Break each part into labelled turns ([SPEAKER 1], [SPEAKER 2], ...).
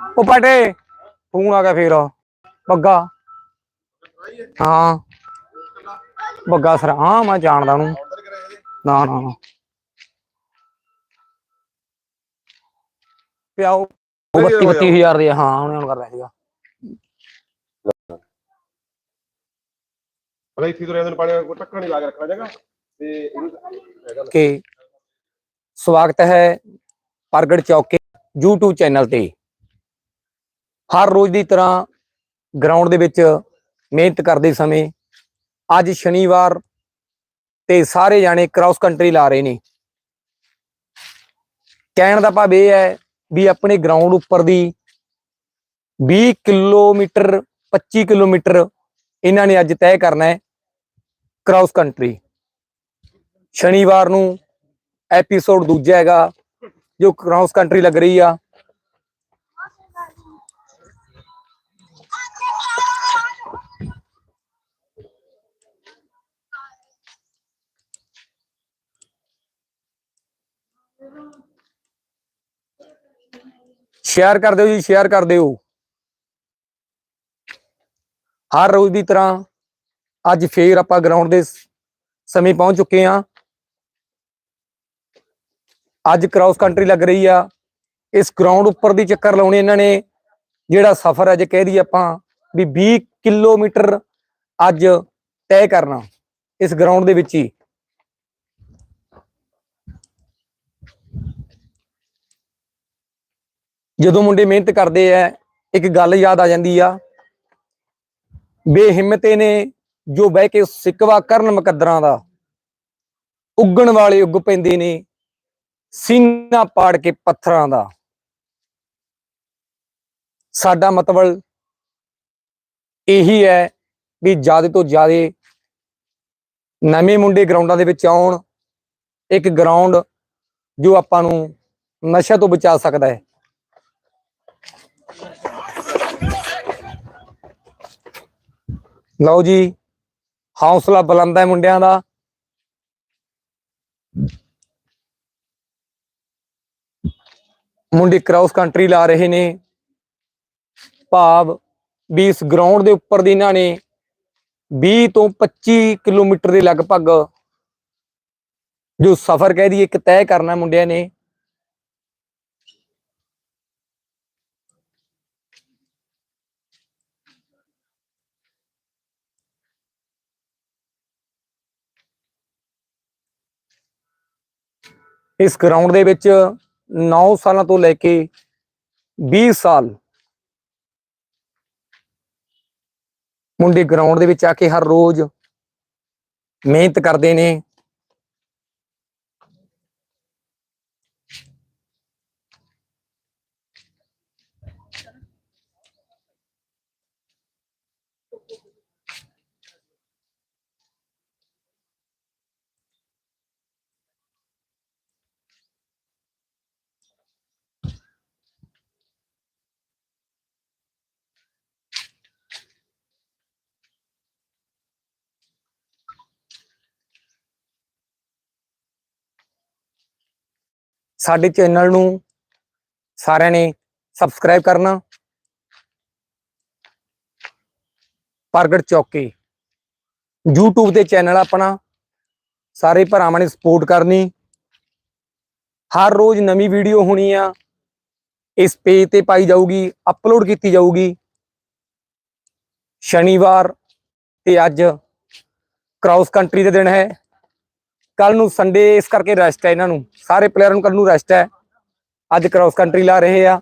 [SPEAKER 1] ਉਹ ਪਾਟੇ ਫੋਨ ਆ ਗਿਆ ਫੇਰ। ਬੱਗਾ। ਹਾਂ। ਬੱਗਾ ਸਰ ਹਾਂ ਮੈਂ ਜਾਣਦਾ ਉਹਨੂੰ। ਨਾ ਨਾ ਨਾ। ਪਿਆਓ ਉਹ 32 32000 ਦੇ ਹਾਂ ਉਹਨੇ ਹੁਣ ਕਰਦਾ ਸੀਗਾ।
[SPEAKER 2] ਅਗਰ ਇੱਥੇ ਤੋਂ ਰਹਿੰਦੇ ਪਾਣੀ ਕੋਈ ਟੱਕਾ ਨਹੀਂ ਲਾ ਕੇ ਰੱਖਣਾ ਜਗਾ ਤੇ
[SPEAKER 1] ਕਿ ਸਵਾਗਤ ਹੈ ਪ੍ਰਗਟ ਚੌਕੇ YouTube ਚੈਨਲ ਤੇ। ਹਰ ਰੋਜ਼ ਦੀ ਤਰ੍ਹਾਂ ਗਰਾਊਂਡ ਦੇ ਵਿੱਚ ਮਿਹਨਤ ਕਰਦੇ ਸਮੇਂ ਅੱਜ ਸ਼ਨੀਵਾਰ ਤੇ ਸਾਰੇ ਜਾਣੇ ਕ੍ਰਾਸ ਕੰਟਰੀ ਲਾ ਰਹੇ ਨੇ। ਕਹਿਣ ਦਾ ਭਾਵ ਇਹ ਹੈ ਵੀ ਆਪਣੇ ਗਰਾਊਂਡ ਉੱਪਰ ਦੀ 20 ਕਿਲੋਮੀਟਰ 25 ਕਿਲੋਮੀਟਰ ਇਹਨਾਂ ਨੇ ਅੱਜ ਤੈਅ ਕਰਨਾ ਹੈ ਕ੍ਰਾਸ ਕੰਟਰੀ ਸ਼ਨੀਵਾਰ ਨੂੰ ਐਪੀਸੋਡ ਦੂਜਾ ਹੈਗਾ ਜੋ ਕ੍ਰਾਸ ਕੰਟਰੀ ਲੱਗ ਰਹੀ ਆ। ਸ਼ੇਅਰ ਕਰ ਦਿਓ ਜੀ ਸ਼ੇਅਰ ਕਰ ਦਿਓ। ਹਰ ਰੋਜ਼ ਦੀ ਤਰ੍ਹਾਂ ਅੱਜ ਫੇਰ ਆਪਾਂ ਗਰਾਊਂਡ ਦੇ ਸਮੇਂ ਪਹੁੰਚ ਚੁੱਕੇ ਹਾਂ। ਅੱਜ ਕ੍ਰਾਸ ਕੰਟਰੀ ਲੱਗ ਰਹੀ ਆ। ਇਸ ਗਰਾਊਂਡ ਉੱਪਰ ਦੀ ਚੱਕਰ ਲਾਉਣੇ ਇਹਨਾਂ ਨੇ, ਜਿਹੜਾ ਸਫ਼ਰ ਅੱਜ ਕਹਿ ਦਈਏ ਆਪਾਂ ਵੀ 20 ਕਿਲੋਮੀਟਰ ਅੱਜ ਤੈਅ ਕਰਨਾ ਇਸ ਗਰਾਊਂਡ ਦੇ ਵਿੱਚ ਹੀ। ਜਦੋਂ ਮੁੰਡੇ ਮਿਹਨਤ ਕਰਦੇ ਆ, ਇੱਕ ਗੱਲ ਯਾਦ ਆ ਜਾਂਦੀ ਆ, ਬੇਹਿੰਮਤੇ ਨੇ ਜੋ ਬਹਿ ਕੇ ਸਿਕਵਾ ਕਰਨ ਮੁਕੱਦਰਾਂ ਦਾ, ਉੱਗਣ ਵਾਲੇ ਉੱਗ ਪੈਂਦੇ ਨੇ ਸੀਨਾ ਪਾੜ ਕੇ ਪੱਥਰਾਂ ਦਾ। ਸਾਡਾ ਮਤਲਬ ਇਹੀ ਹੈ ਵੀ ਜ਼ਿਆਦਾ ਤੋਂ ਜ਼ਿਆਦਾ ਨਵੇਂ ਮੁੰਡੇ ਗਰਾਊਂਡਾਂ ਦੇ ਵਿੱਚ ਆਉਣ, ਇੱਕ ਗਰਾਊਂਡ ਜੋ ਆਪਾਂ ਨੂੰ ਨਸ਼ਾ ਤੋਂ ਬਚਾ ਸਕਦਾ ਹੈ। ਲਓ ਜੀ, ਹੌਸਲਾ ਬੁਲੰਦ ਹੈ ਮੁੰਡਿਆਂ ਦਾ। ਮੁੰਡੇ ਕ੍ਰਾਸ ਕੰਟਰੀ ਲਾ ਰਹੇ ਨੇ। ਭਾਵ ਵੀ ਇਸ ਗਰਾਊਂਡ ਦੇ ਉੱਪਰ ਦੀ ਇਹਨਾਂ ਨੇ 20 ਤੋਂ 25 ਕਿਲੋਮੀਟਰ ਦੇ ਲਗਭਗ ਜੋ ਸਫ਼ਰ ਕਹਿ ਦਈਏ, ਇੱਕ ਤੈਅ ਕਰਨਾ ਮੁੰਡਿਆਂ ਨੇ। ਇਸ ਗਰਾਊਂਡ ਦੇ ਵਿੱਚ 9 ਸਾਲਾਂ ਤੋਂ ਲੈ ਕੇ 20 ਸਾਲ ਮੁੰਡੇ ਗਰਾਊਂਡ ਦੇ ਵਿੱਚ ਆ ਕੇ ਹਰ ਰੋਜ਼ ਮਿਹਨਤ ਕਰਦੇ ਨੇ। ਸਾਡੇ ਚੈਨਲ ਨੂੰ ਸਾਰਿਆਂ ਨੇ ਸਬਸਕ੍ਰਾਈਬ ਕਰਨਾ। ਪ੍ਰਗਟ ਚੌਕੀ। YouTube ਤੇ ਚੈਨਲ ਆਪਣਾ। ਸਾਰੇ ਭਰਾਵਾਂ ਨੇ ਸਪੋਰਟ ਕਰਨੀ। ਹਰ ਰੋਜ਼ ਨਵੀਂ ਵੀਡੀਓ ਹੋਣੀ ਆ। ਇਸ ਪੇਜ ਤੇ ਪਾਈ ਜਾਊਗੀ ਅਪਲੋਡ ਕੀਤੀ ਜਾਊਗੀ। ਸ਼ਨੀਵਾਰ ਤੇ ਅੱਜ ਕ੍ਰਾਸ ਕੰਟਰੀ ਦਾ ਦਿਨ ਹੈ। ਕੱਲ ਨੂੰ ਸੰਡੇ ਇਸ ਕਰਕੇ ਰੈਸਟ ਹੈ ਇਹਨਾਂ ਨੂੰ। ਸਾਰੇ ਪਲੇਅਰਾਂ ਨੂੰ ਕੱਲ ਨੂੰ ਰੈਸਟ ਹੈ। ਅੱਜ ਕ੍ਰਾਸ ਕੰਟਰੀ ਲਾ ਰਹੇ ਆ।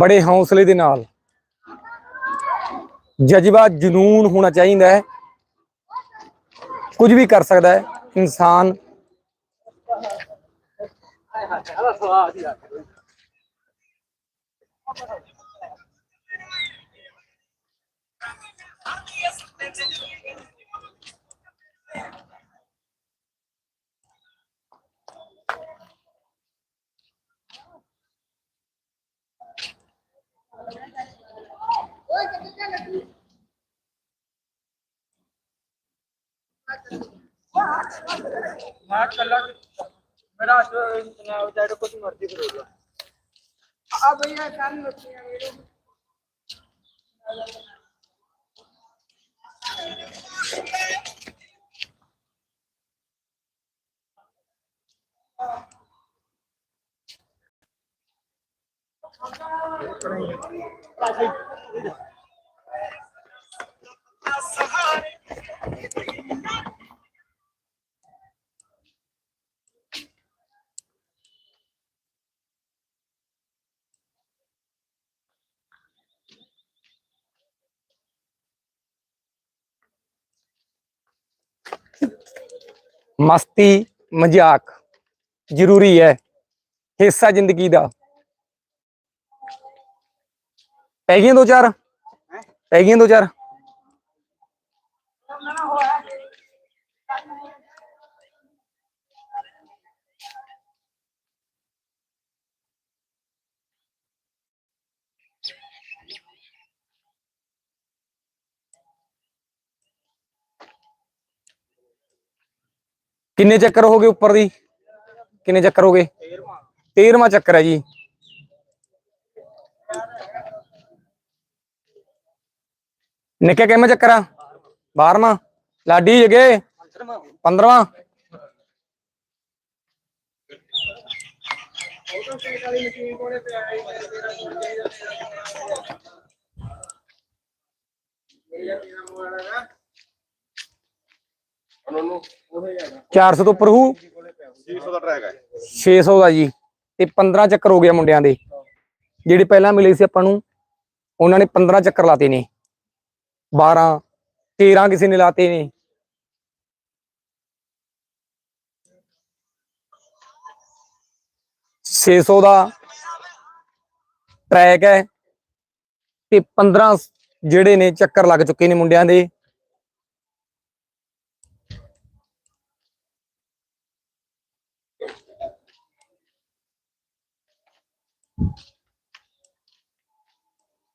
[SPEAKER 1] ਬੜੇ ਹੌਸਲੇ ਦੇ ਨਾਲ। ਜਜ਼ਬਾ ਜਨੂਨ ਹੋਣਾ ਚਾਹੀਦਾ ਹੈ। ਕੁਝ ਵੀ ਕਰ ਸਕਦਾ ਹੈ। ਇਨਸਾਨ
[SPEAKER 3] ਮੈਂ ਕੱਲਾ ਮੇਰਾ ਅੱਜ ਨਾ ਜਿਹੜਾ ਕੁਝ ਮਰਜ਼ੀ ਕਰੋ ਆ ਭਈਆ ਕੰਨ ਲੱਗੇ ਮੇਰੇ
[SPEAKER 1] ਮਸਤੀ ਮਜ਼ਾਕ ਜ਼ਰੂਰੀ ਹੈ ਹਿੱਸਾ ਜ਼ਿੰਦਗੀ ਦਾ ਪੈ ਗਈਆਂ ਦੋ ਚਾਰ ਪੈ ਗਈਆਂ ਦੋ ਚਾਰ ਕਿੰਨੇ ਚੱਕਰ ਹੋ ਗਏ ਉੱਪਰ ਦੀ? ਕਿੰਨੇ ਚੱਕਰ ਹੋ ਗਏ? 13ਵਾਂ ਚੱਕਰ ਹੈ ਜੀ। ਨਿੱਕੇ ਕਿੰਨਾ ਚੱਕਰ ਆ? 12ਵਾਂ ਲਾਡੀ ਜਗੇ 15ਵਾਂ
[SPEAKER 2] ਉਹਨਾਂ ਨੂੰ ਉਹੇ ਹੈਗਾ
[SPEAKER 1] 400 ਤੋਂ ਉੱਪਰ ਹੂ
[SPEAKER 2] 600 ਦਾ ਟਰੈਕ ਹੈ।
[SPEAKER 1] 600 ਦਾ ਜੀ। ਤੇ 15 ਚੱਕਰ ਹੋ ਗਿਆ ਮੁੰਡਿਆਂ ਦੇ। ਜਿਹੜੇ ਪਹਿਲਾਂ ਮਿਲੇ ਸੀ ਆਪਾਂ ਨੂੰ ਉਹਨਾਂ ਨੇ 15 ਚੱਕਰ ਲਾਤੇ ਨੇ। 12 13 ਕਿਸੇ ਨੇ ਲਾਤੇ ਨੇ। ਛੇ ਸੌ ਦਾ ਟਰੈਕ ਹੈ। ਤੇ 15 ਜਿਹੜੇ ਨੇ ਚੱਕਰ ਲੱਗ ਚੁੱਕੇ ਨੇ ਮੁੰਡਿਆਂ ਦੇ।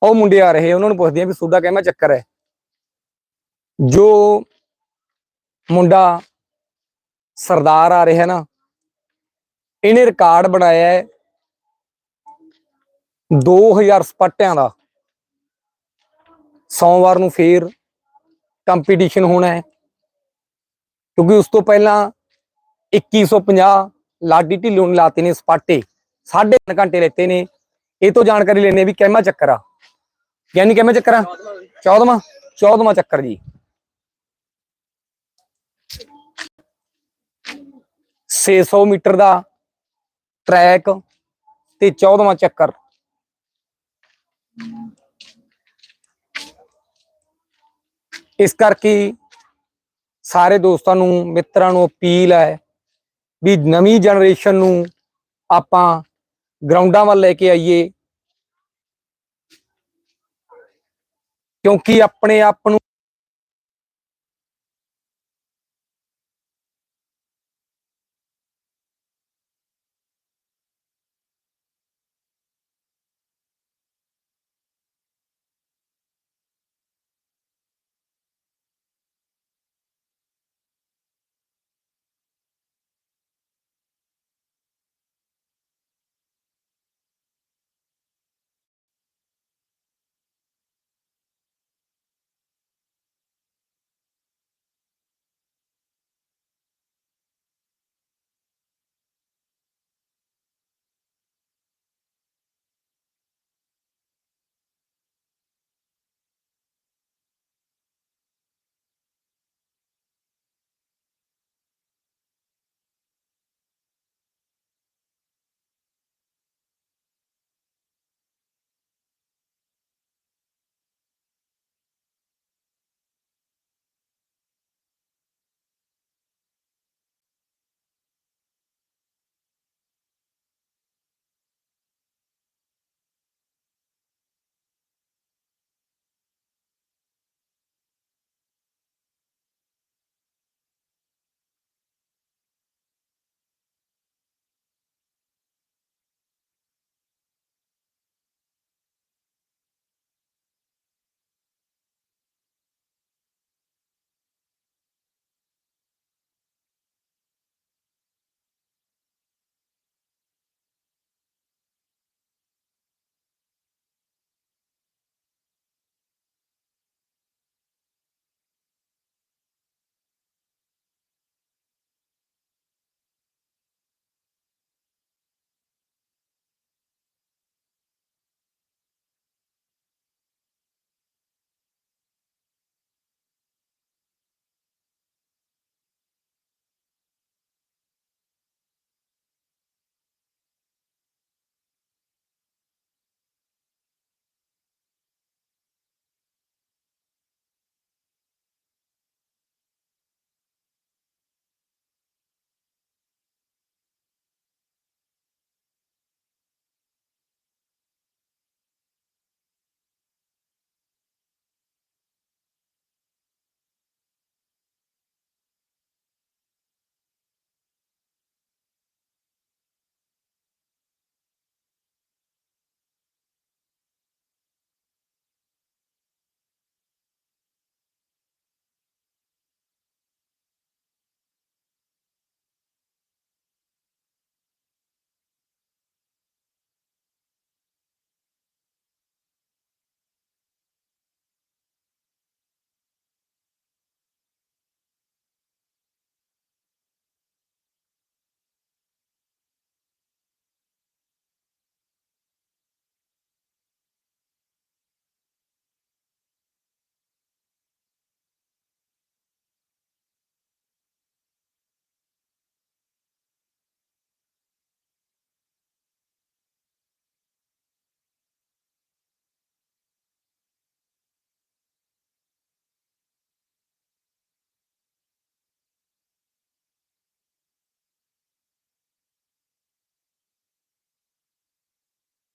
[SPEAKER 1] ਉਹ ਮੁੰਡੇ ਆ ਰਹੇ, ਉਹਨਾਂ ਨੂੰ ਪੁੱਛਦੇ ਆ ਵੀ ਤੁਹਾਡਾ ਕਹਿਮਾ ਚੱਕਰ ਹੈ। ਜੋ ਮੁੰਡਾ ਸਰਦਾਰ ਆ ਰਿਹਾ ਨਾ, ਇਹਨੇ ਰਿਕਾਰਡ ਬਣਾਇਆ ਹੈ 2000 ਸਪੱਟਿਆਂ ਦਾ। ਸੋਮਵਾਰ ਨੂੰ ਫੇਰ ਕੰਪੀਟੀਸ਼ਨ ਹੋਣਾ ਹੈ, ਕਿਉਂਕਿ ਉਸ ਤੋਂ ਪਹਿਲਾਂ 2150 ਲਾਡੀ ਢਿੱਲੋਂ ਨੇ ਲਾਤੇ ਨੇ ਸਪਾਟੇ, ਸਾਢੇ ਤਿੰਨ ਘੰਟੇ ਲੈਤੇ ਨੇ। ਇਹ ਤੋਂ ਜਾਣਕਾਰੀ ਲੈਣੇ ਵੀ ਕਹਿਮਾ ਚੱਕਰ ਆ। ਯਾਨੀ ਕਿਵੇਂ ਚੱਕਰ ਆ? 14ਵਾਂ 14ਵਾਂ ਚੱਕਰ ਜੀ। ਛੇ ਸੌ ਮੀਟਰ ਦਾ ਟਰੈਕ ਤੇ 14ਵਾਂ ਚੱਕਰ। ਇਸ ਕਰਕੇ ਸਾਰੇ ਦੋਸਤਾਂ ਨੂੰ, ਮਿੱਤਰਾਂ ਨੂੰ ਅਪੀਲ ਹੈ ਵੀ ਨਵੀਂ ਜਨਰੇਸ਼ਨ ਨੂੰ ਆਪਾਂ ਗਰਾਊਂਡਾਂ ਵੱਲ ਲੈ ਕੇ ਆਈਏ। ਕਿਉਂਕਿ ਆਪਣੇ ਆਪ ਨੂੰ